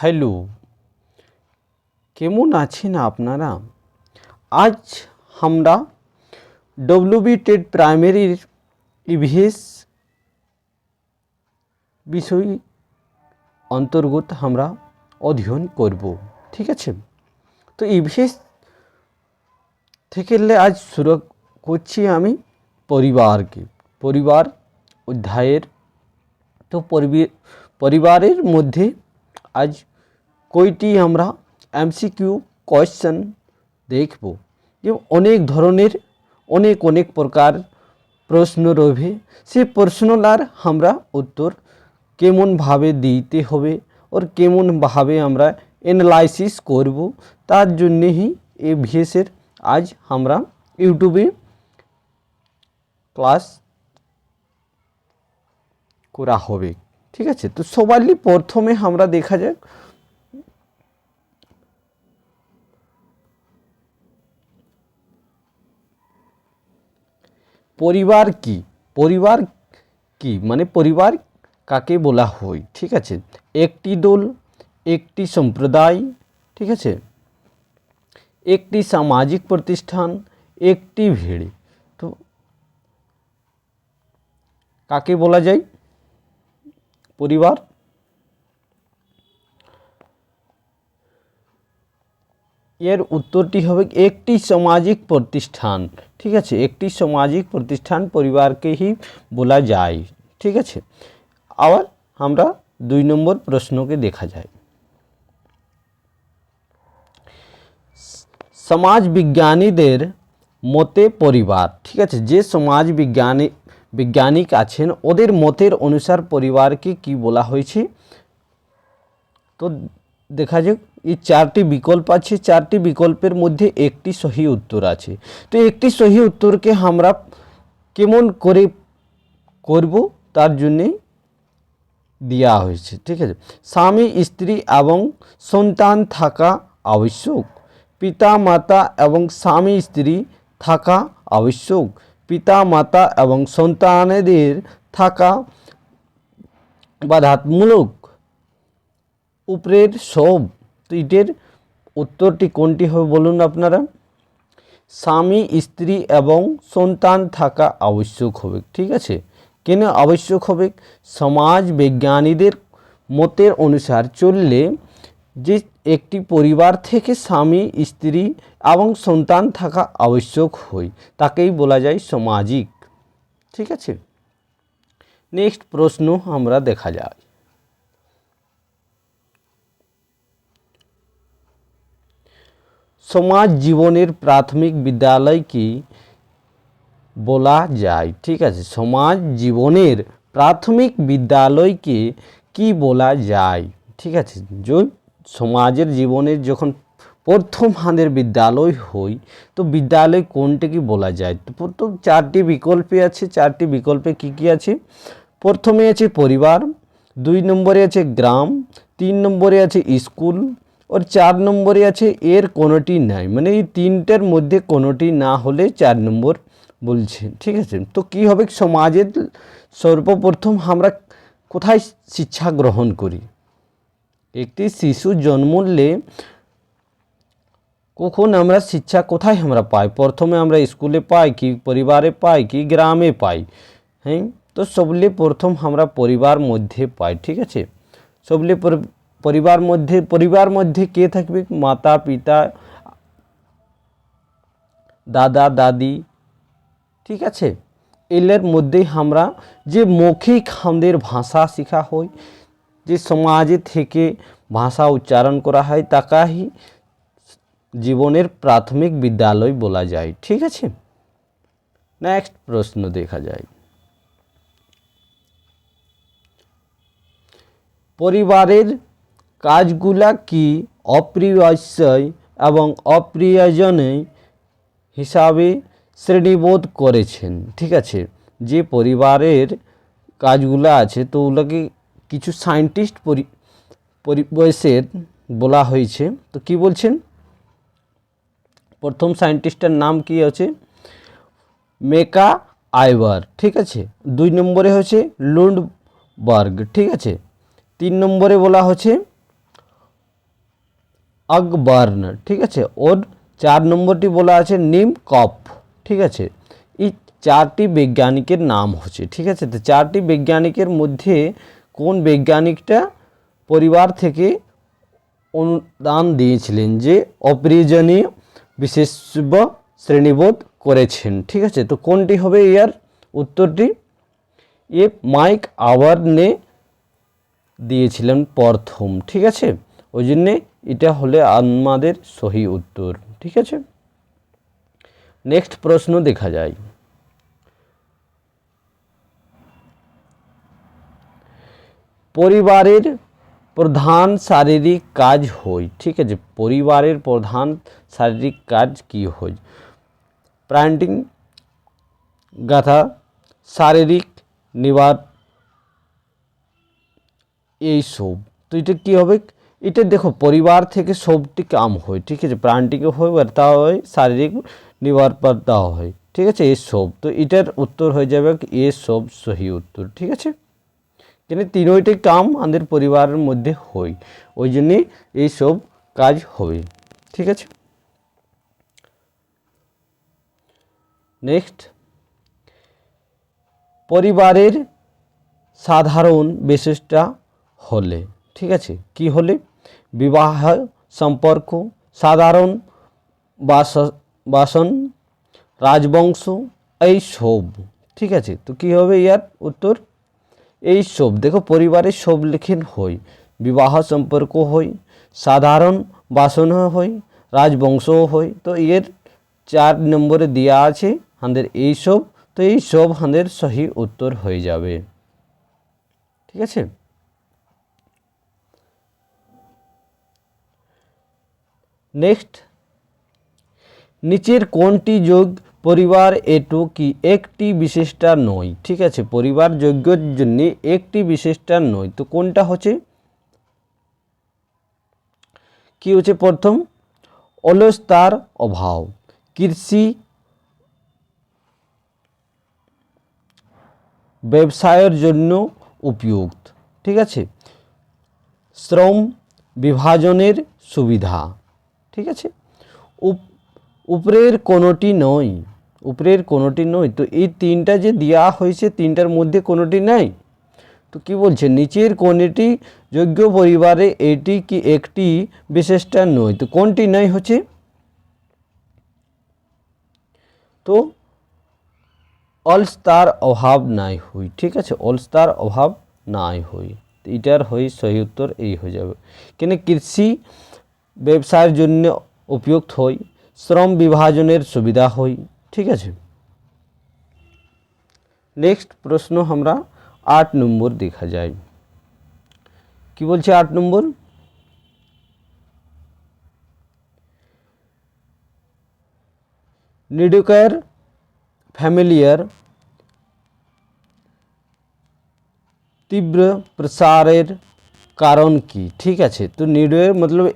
Hello, কেমন আছেন আপনারা? আজ আমরা ডব্লিউবি টেট প্রাইমারির ইভিএস বিষয় অন্তর্গত আমরা অধ্যয়ন করব, ঠিক আছে? তো ইভিএস থেকে আজ শুরু করছি আমি পরিবারকে, পরিবার অধ্যায়ের, তো পরিবে- পরিবারের মধ্যে আজ কয়টি আমরা এমসিকিউ কোয়েশ্চেন দেখব। যে অনেক ধরনের, অনেক অনেক প্রকার প্রশ্ন রবে সেই প্রশ্নটার আমরা উত্তর কেমনভাবে দিতে হবে ওর কেমনভাবে আমরা অ্যানালাইসিস করব, তার জন্যেই এই ভিএসের আজ আমরা ইউটিউবে ক্লাস করা হবে। ঠিক আছে? তো সবারই প্রথমে আমরা দেখা যাক পরিবার কি? পরিবার কি? মানে পরিবার কাকে বলা হয়? ঠিক আছে? একটি দল, একটি সম্প্রদায়, ঠিক আছে? একটি সামাজিক প্রতিষ্ঠান, একটি ভিড়। তো কাকে বলা যায়? পরিবার? এর উত্তরটি হবে একটি সামাজিক প্রতিষ্ঠান। ঠিক আছে? একটি সামাজিক প্রতিষ্ঠান পরিবারকেই বলা যায়। ঠিক আছে? আবার আমরা দুই নম্বর প্রশ্নকে দেখা যায়। সমাজ বিজ্ঞানীদের মতে পরিবার। ঠিক আছে? যে সমাজ বিজ্ঞানী, বিজ্ঞানিক আছেন, ওদের মতের অনুসার পরিবারকে কি বলা হয়েছে? তো দেখা যাক এই চারটি বিকল্প আছে, চারটি বিকল্পের মধ্যে একটি সহি উত্তর আছে। তো একটি সহি উত্তরকে আমরা কেমন করে করব? তার জন্যে দেওয়া হয়েছে, ঠিক আছে? স্বামী, স্ত্রী এবং সন্তান থাকা আবশ্যক। পিতা, মাতা এবং স্বামী, স্ত্রী থাকা আবশ্যক। পিতা, মাতা এবং সন্তানেদের থাকা বাধামূলক উপরের সব তো উত্তরটি কোনটি হবে বলুন আপনারা? স্বামী, স্ত্রী এবং সন্তান থাকা আবশ্যক হবে, ঠিক আছে? কেন আবশ্যক হবে? সমাজ বিজ্ঞানীদের মতের অনুসার চললে যে একটি পরিবার থেকে স্বামী, স্ত্রী এবং সন্তান থাকা আবশ্যক হয়, তাকেই বলা যায় সামাজিক, ঠিক আছে? নেক্সট প্রশ্ন আমরা দেখা যায় সমাজ জীবনের প্রাথমিক বিদ্যালয় কি? বলা যায়। ঠিক আছে, সমাজ জীবনের প্রাথমিক বিদ্যালয়কে কি বলা যায়? ঠিক আছে সমাজের জীবনের যখন প্রথম আমাদের বিদ্যালয় হই, তো বিদ্যালয় কোনটাকে বলা যায়? তো প্রথম চারটি বিকল্পে আছে, চারটি বিকল্পে কি কি আছে? প্রথমে আছে পরিবার, দুই নম্বরে আছে গ্রাম, তিন নম্বরে আছে স্কুল ওর চার নম্বরে আছে এর কোনোটি নাই মানে এই তিনটার মধ্যে কোনোটি না হলে চার নম্বর বলছে ঠিক আছে তো কি হবে সমাজের সর্বপ্রথম আমরা কোথায় শিক্ষা গ্রহণ করি একটি শিশু জন্মলে কখন আমরা শিক্ষা কোথায় আমরা পাই প্রথমে আমরা স্কুলে পাই কি পরিবারে পাই কি গ্রামে পাই হ্যাঁ তো সবলে প্রথম আমরা পরিবার মধ্যে পাই ঠিক আছে সবলে পরিবার মধ্যে পরিবার মধ্যে কে থাকবে? মাতা, পিতা, দাদা, দাদি, ঠিক আছে? এলের মধ্যেই আমরা যে মৌখিক আমাদের ভাষা শেখা হয়, যে সমাজে থেকে ভাষা উচ্চারণ করা হয়, তাকাই জীবনের প্রাথমিক বিদ্যালয় বলা যায়, ঠিক আছে? নেক্সট প্রশ্ন দেখা যায়। পরিবারের কাজগুলা কি অপ্রিয়শয় এবং অপ্রিয়জনে হিসাবে শ্রেণীবোধ করেছেন? ঠিক আছে, যে পরিবারের কাজগুলো আছে তো ওগুলোকে কিছু সায়েন্টিস্ট পরি, পরিবেশের বলা হয়েছে। তো কি বলছেন? প্রথম সায়েন্টিস্টের নাম কি আছে মেকা আইবার। ঠিক আছে, দুই নম্বরে হচ্ছে লুন্ডবার্গ। ঠিক আছে, তিন নম্বরে বলা হচ্ছে আকবর্ন ঠিক আছে? ওর চার নম্বরটি বলা আছে নিম কপ ঠিক আছে? এই চারটি বৈজ্ঞানিকের নাম হচ্ছে, ঠিক আছে? তো চারটি বৈজ্ঞানিকের মধ্যে কোন বৈজ্ঞানিকটা পরিবার থেকে অনুদান দিয়েছিলেন যে অপ্রয়োজনীয় বিশেষজ্ঞ শ্রেণীবোধ করেছেন, ঠিক আছে? তো কোনটি হবে ইয়ার উত্তরটি? এ মাইক আওয়ারনে দিয়েছিলেন প্রথম, ঠিক আছে? ওই জন্যে এটা হলে আমাদের সহি উত্তর, ঠিক আছে? নেক্সট প্রশ্ন দেখা যায়। পরিবারের প্রধান শারীরিক কাজ হয় ঠিক আছে? পরিবারের প্রধান শারীরিক কাজ কি হয় প্রান্টিং গাথা, শারীরিক নিবার এইসব। তো এটা কী হবে? এটা দেখো, পরিবার থেকে সবটি কাম হয়, ঠিক আছে? প্রাণটিকে হয় বার্তা হয়, শারীরিক নিরাপত্তা হয়, ঠিক আছে? এসব তো এটার উত্তর হয়ে যাবে এ সব সহি উত্তর, ঠিক আছে? কিন্তু তিনটি কাম আমাদের পরিবারের মধ্যে হয়, ওই জন্যে এইসব কাজ হবে, ঠিক আছে? নেক্সট পরিবারের সাধারণ বিশেষটা হলে, ঠিক আছে? কি হলে? বিবাহ, সম্পর্ক, সাধারণ বাস, বাসন, রাজবংশ, এই সব। ঠিক আছে? তো কি হবে ইয়ার উত্তর? এই সব। দেখো, পরিবারের সব লেখেন হই বিবাহ, সম্পর্ক হই সাধারণ বাসন হই রাজবংশও হই তো এর চার নম্বরে দেওয়া আছে আমাদের এই সব। তো এই সব আমাদের সহি উত্তর হয়ে যাবে। ঠিক আছে? নেক্সট। নিচের কোনটি যোগ পরিবার এটু কি? একটি বিশেষটা নয়, ঠিক আছে? পরিবার যোগ্যর জন্য একটি বিশেষটা নয়। তো কোনটা হচ্ছে? কি হচ্ছে প্রথম? অলসতার অভাব। কৃষি ব্যবসায়ের জন্য উপযুক্ত, ঠিক আছে? শ্রম বিভাজনের সুবিধা। ঠিক আছে? উপ- উপরের কোনোটি নয়, উপরের কোনোটি নয়। তো এই তিনটা যে দেওয়া হয়েছে, তিনটার মধ্যে কোনোটি নাই? তো কি বলছে? নিচের কোনটি যোগ্য পরিবারে এটি কি একটি বিশেষটা নয়। তো কোনটি নাই হচ্ছে? তো অলস্তার অভাব নাই হই, ঠিক আছে? অলস্তার অভাব নাই হই। এটার হই সহি উত্তর এই হয়ে যাবে। কেন কৃষি ব্যবসায়ের জন্য উপযুক্ত হই, শ্রম বিভাজনের সুবিধা হই। ঠিক আছে? নেক্সট প্রশ্ন আমরা আট নম্বর দেখা যায়। কি বলছে আট নম্বর? নিডুকার ফ্যামিলিয়ার তীব্র প্রসারের কারণ কি? ঠিক আছে? তো নিডোয়ের মতলব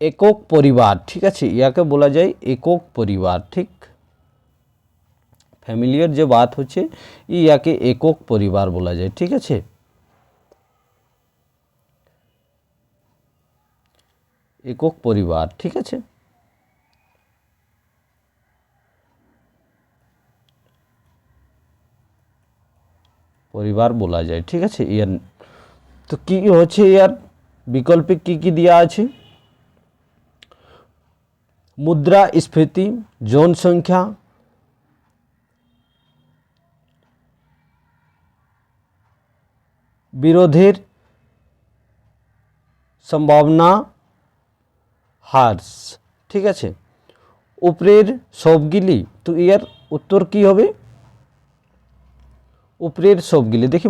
একক পরিবার, ঠিক আছে? ইয়াকে বলা যায় একক পরিবার, ঠিক? ফ্যামিলিয়ার যে বাত হচ্ছে ইয়াকে একক পরিবার বলা যায়, ঠিক আছে? একক পরিবার, ঠিক আছে? পরিবার বলা যায়, ঠিক আছে? ইয়ার, তো কি হচ্ছে ইয়ার? বিকল্পে কি কি দেওয়া আছে? মুদ্রাস্ফীতি জনসংখ্যা বিরোধের সম্ভাবনা, হার্স। ঠিক আছে? উপরের সবগুলি, তো ইয়ার উত্তর কি হবে? উপরের সবগুলি, দেখি,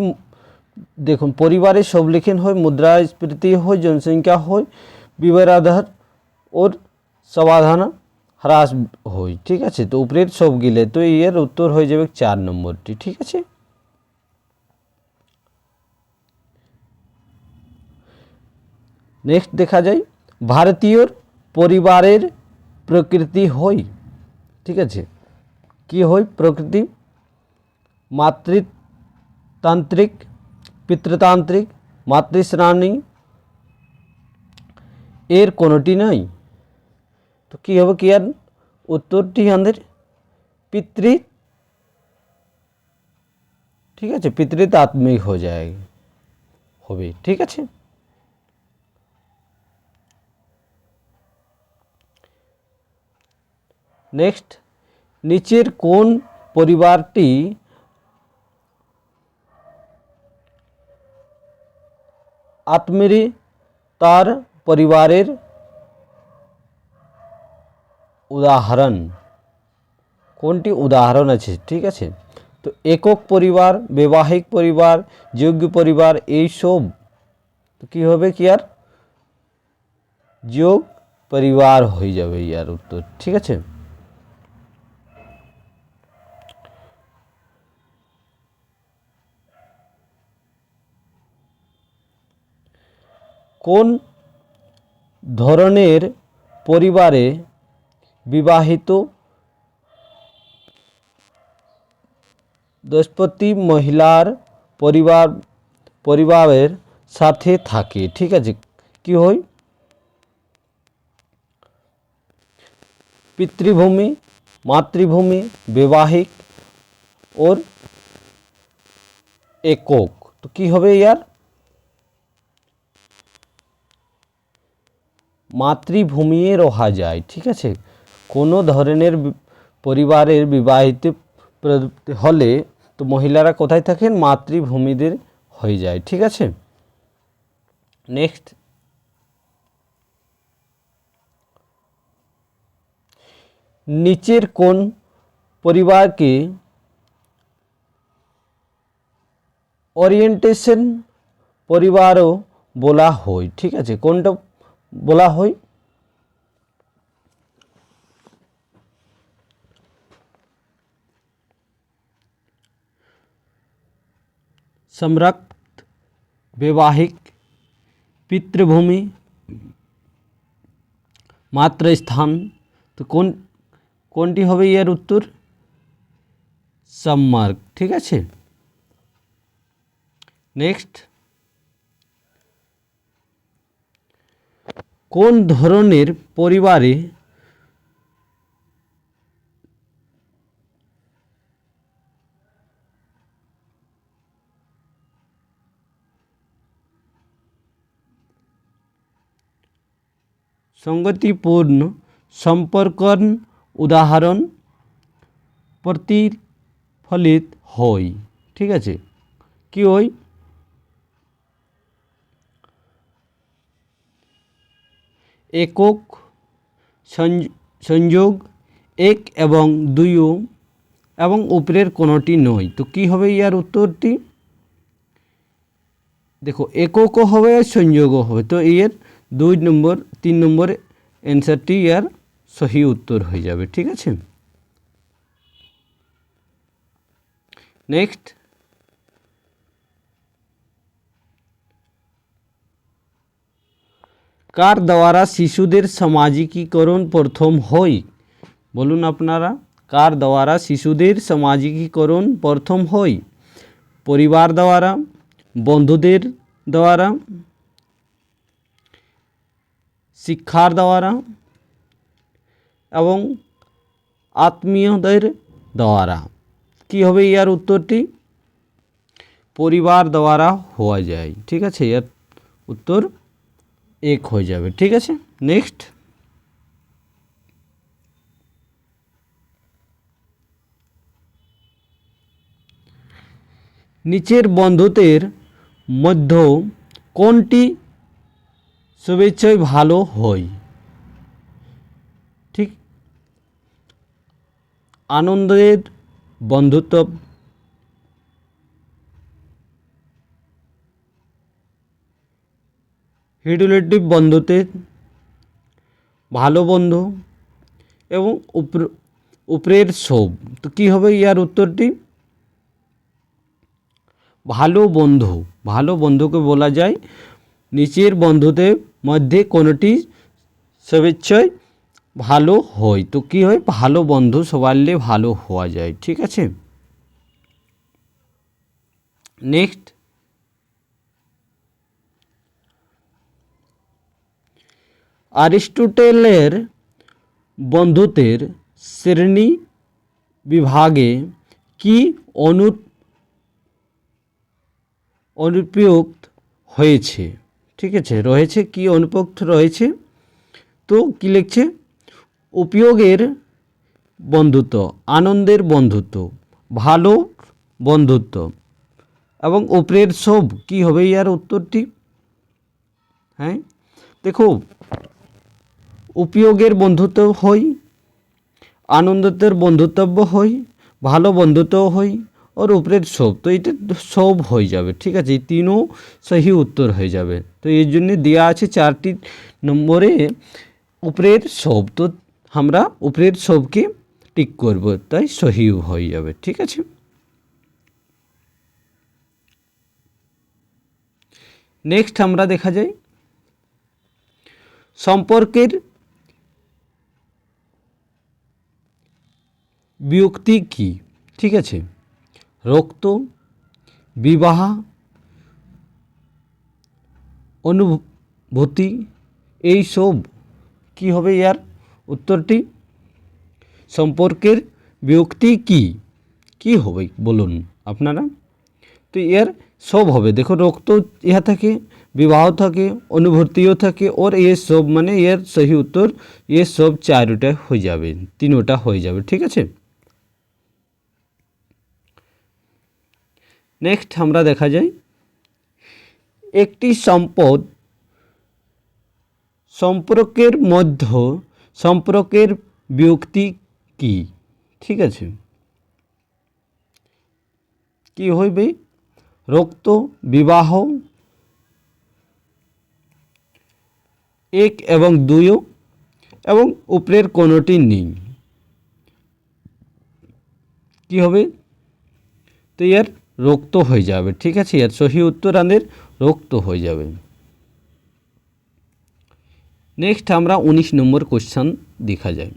দেখুন, পরিবারের সব লেখেন হয় মুদ্রাস্ফীতি হয় জনসংখ্যা হয়, বিবাহের আধার, ওর সমাধান হ্রাস হয় ঠিক আছে? তো উপরের সবগুলি তো এর উত্তর হয়ে যাবে চার নম্বরটি, ঠিক আছে? নেক্সট দেখা যায় ভারতীয় পরিবারের প্রকৃতি হয় ঠিক আছে? কি হয় প্রকৃতি, মাতৃতান্ত্রিক, পিতৃতান্ত্রিক, মাতৃশ্রাণী, এর কোনোটি নয় তো কী হবে কি আর? উত্তরটি আমাদের পিতৃ, ঠিক আছে পিতৃতাত্মিক হয়ে যায়, হবে, ঠিক আছে? নেক্সট নিচের কোন পরিবারটি আত্মেরি তার পরিবারের উদাহরণ। কোনটি উদাহরণ আছে? ঠিক আছে? তো একক পরিবার, বৈবাহিক পরিবার, যোগ্য পরিবার এইসব কী হবে কি আর? যোগ পরিবার হয়ে যাবে ইয়ার উত্তর। ঠিক আছে? কোন ধরনের পরিবারে বিবাহিত দম্পতি মহিলার পরিবার, পরিবারের সাথে থাকে। ঠিক আছে? কি হয়? পিতৃভূমি, মাতৃভূমি, বৈবাহিক ওর একক। তো কি হবে ইয়ার? মাতৃভূমিয়ে রহা যায়। ঠিক আছে? কোনো ধরনের পরিবারের বিবাহিত হলে তো মহিলারা কোথায় থাকেন? মাতৃভূমিদের হয়ে যায়, ঠিক আছে? নেক্সট নিচের কোন পরিবারকে ওরিয়েন্টেশন পরিবারও বলা হয়, ঠিক আছে? কোনটা বলা হয়? संरक्त वैवाहिक পিতৃভূমি মাতৃস্থান তো কোন কোনটি হবে এর উত্তর সম্মার্ক ঠিক আছে নেক্সট কোন ধরনের পরিবারে সঙ্গতিপূর্ণ সম্পর্কন উদাহরণ প্রতিফলিত হয় ঠিক আছে? কি ওই একক সংযোগ এক এবং দুইও এবং উপরের কোনোটি নয়। তো কি হবে ইয়ার উত্তরটি? দেখো, এককও হবে, সংযোগও হবে। তো এর দুই নম্বর, তিন নম্বর অ্যান্সারটি ইয়ার সহি উত্তর হয়ে যাবে, ঠিক আছে? নেক্সট কার দ্বারা শিশুদের সামাজিকীকরণ প্রথম হয়? বলুন আপনারা, কার দ্বারা শিশুদের সামাজিকীকরণ প্রথম হয়? পরিবার দ্বারা, বন্ধুদের দ্বারা শিক্ষার দ্বারা এবং আত্মীয়দের দ্বারা। কি হবে ইয়ার উত্তরটি? পরিবার দ্বারা হওয়া যায়। ঠিক আছে? এর উত্তর এক হয়ে যাবে। ঠিক আছে? নেক্সট নিচের বন্ধুত্বের মধ্যে কোনটি শুভেচ্ছায় ভালো হয় ঠিক? আনন্দের বন্ধুত্ব রিলেটিভ বন্ধুত্বের ভালো বন্ধু এবং উপর, উপরের সব তো কী হবে ইয়ার উত্তরটি? ভালো বন্ধু, ভালো বন্ধুকে বলা যায় নিচের বন্ধুদের মধ্যে কোনোটি শুভেচ্ছায় ভালো হয়। তো কী হয়? ভালো বন্ধু সবাইলে ভালো হওয়া যায়, ঠিক আছে? নেক্সট অ্যারিস্টটলের বন্ধুত্বের শ্রেণি বিভাগে কি অনু অনুপযুক্ত হয়েছে? ঠিক আছে, রয়েছে কি অনুপযুক্ত রয়েছে? তো কি লিখছে? উপয়োগের বন্ধুত্ব, আনন্দের বন্ধুত্ব, ভালো বন্ধুত্ব এবং উপরের সব, কি হবে ইয়ার উত্তরটি? হ্যাঁ দেখো, উপয়োগের বন্ধুত্ব হই, আনন্দের বন্ধুত্ব হই, ভালো বন্ধুত্ব হই ওর উপরের সব তো এটা সব হয়ে যাবে ঠিক আছে এই তিনও সহি উত্তর হয়ে যাবে তো এই জন্য দেওয়া আছে চারটি নম্বরে উপরের সব তো আমরা উপরের সবকে টিক করব তাই সহি হয়ে যাবে ঠিক আছে নেক্সট আমরা দেখা যায় সম্পর্কের বিয়ক্তি কি ঠিক আছে রক্ত, বিবাহ, অনুভূতি, এই সব কি হবে ইয়ার উত্তরটি? সম্পর্কের বিয়ক্তি কি? কি হবে বলুন আপনারা। তো এর সব হবে। দেখো, রক্ত ইহা থাকে, বিবাহ থাকে, অনুভূতিও থাকে, ওর এ সব মানে এর সহি উত্তর, এ সব চারোটা হয়ে যাবে, তিনোটা হয়ে যাবে, ঠিক আছে? নেক্সট আমরা দেখা যায় একটি সম্পদ সম্পর্কের মধ্য, সম্পর্কের বিয়ক্তি কি? ঠিক আছে। কি হইবে? রক্ত, বিবাহ, এক এবং দুইও, এবং উপরের কোনোটি নেই। কি হবে? তো এর রক্ত হয়ে যাবে, ঠিক আছে? এর সহি উত্তর আমাদের রক্ত হয়ে যাবে। নেক্সট আমরা উনিশ নম্বর কোশ্চান দেখা যায়।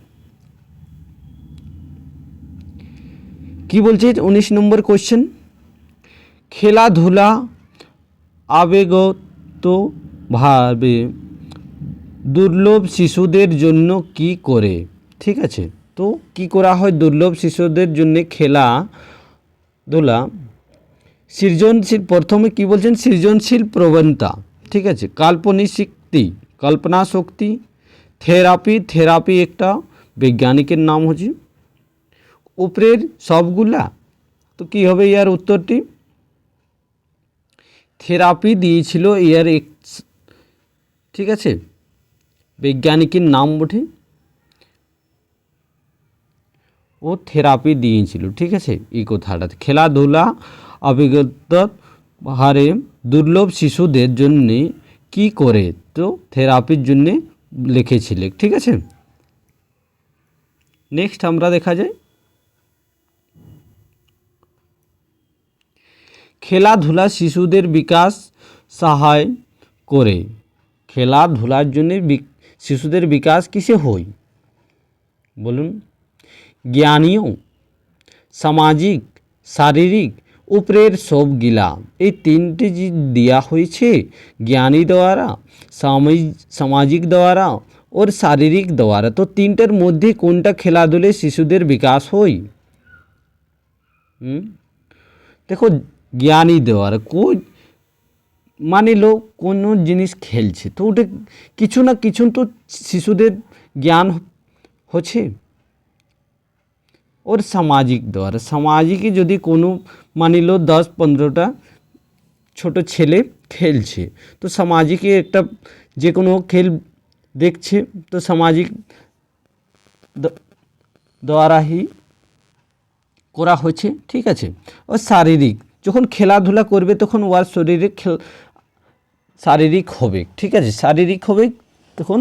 কি বলছে উনিশ নম্বর কোশ্চেন খেলাধুলা আবেগত ভাবে দুর্লভ শিশুদের জন্য কি করে? ঠিক আছে? তো কি করা হয়? দুর্লভ শিশুদের জন্য খেলা ধুলা সৃজনশীল, প্রথমে কি বলছেন? সৃজনশীল প্রবণতা। ঠিক আছে? কাল্পনিক শক্তি, কল্পনা শক্তি, থেরাপি থেরাপি একটা বৈজ্ঞানিকের নাম হচ্ছে। উপরের সবগুলা, তো কি হবে ইয়ার উত্তরটি? থেরাপি দিয়েছিল ইয়ার এক, ঠিক আছে? বৈজ্ঞানিকের নাম বটে। ও থেরাপি দিয়েছিল, ঠিক আছে? এই কথাটা। খেলাধুলা অভিজ্ঞতা হারে দুর্লভ শিশুদের জন্যে কি করে? তো থেরাপির জন্যে লিখেছিলে, ঠিক আছে? নেক্সট আমরা দেখা যায় খেলাধুলা শিশুদের বিকাশ সহায় করে। খেলাধুলার জন্য শিশুদের বিকাশ কিসে হয়? বলুন। জ্ঞানীয় সামাজিক, শারীরিক উপরের সব গিলা এই তিনটে দেওয়া হয়েছে জ্ঞানী দ্বারা সামাজিক দ্বারা, ওর শারীরিক দ্বারা, তো তিনটার মধ্যে কোনটা খেলাধুলে শিশুদের বিকাশ হয়? দেখো, জ্ঞানী দেওয়ার কোন মানে লোক কোনো জিনিস খেলছে, তো ওটা কিছু না কিছু তো শিশুদের জ্ঞান হচ্ছে। ওর সামাজিক দ্বারা, সামাজিকে যদি কোনো মানি লো দশ পনেরোটা ছোট ছেলে খেলছে। তো সামাজিকে একটা যে কোনো খেল দেখছে, তো সামাজিক দ্বারাই করা হচ্ছে ঠিক আছে? ও শারীরিক, যখন খেলাধুলা করবে তখন ওর শরীরে খেল, শারীরিক হবে, ঠিক আছে? শারীরিক হবে তখন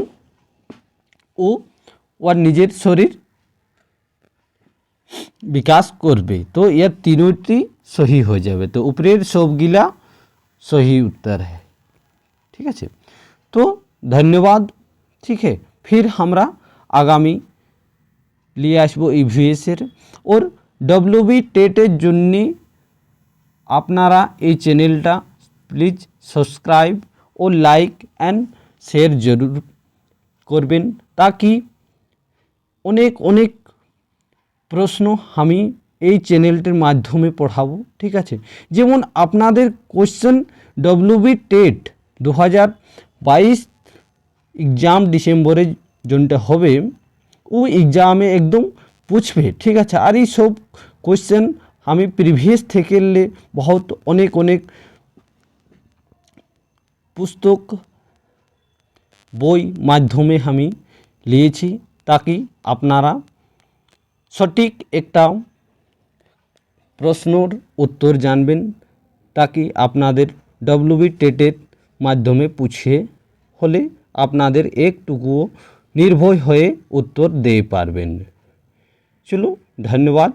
ও ওর নিজের শরীর বিকাশ করবে। তো এর তিনটি सही हो जाए तो ऊपर सब गिला, सही उत्तर है। ठीक है तो धन्यवाद। ठीक है, फिर हमरा आगामी लिए आसब इसर और डब्ल्यू वि टेटर जन्नी अपनारा चैनलटा प्लीज़ सबसक्राइब और लाइक एंड शेयर ज़रूर करबें ताकि अनेक अनेक प्रश्न हमी চ্যানেলটির মাধ্যমে পড়াবো, ঠিক আছে? যেমন আপনাদের কোশ্চেন ডব্লিউবি টেট দু হাজার বাইশ এক্সাম ডিসেম্বরে যেটা হবে, ও এক্সামে একদম পুছবে, ঠিক আছে? আর এই সব কোশ্চেন আমি প্রিভিয়াস থেকে বহুত অনেক অনেক পুস্তক, বই মাধ্যমে আমি নিয়েছি তাকি আপনারা সঠিক একটা প্রশ্নর উত্তর জানবেন তাকে আপনাদের ডব্লিউবি টেটের মাধ্যমে পুছে হলে আপনাদের একটুকুও নির্ভয় হয়ে উত্তর দিয়ে পারবেন। চলো ধন্যবাদ।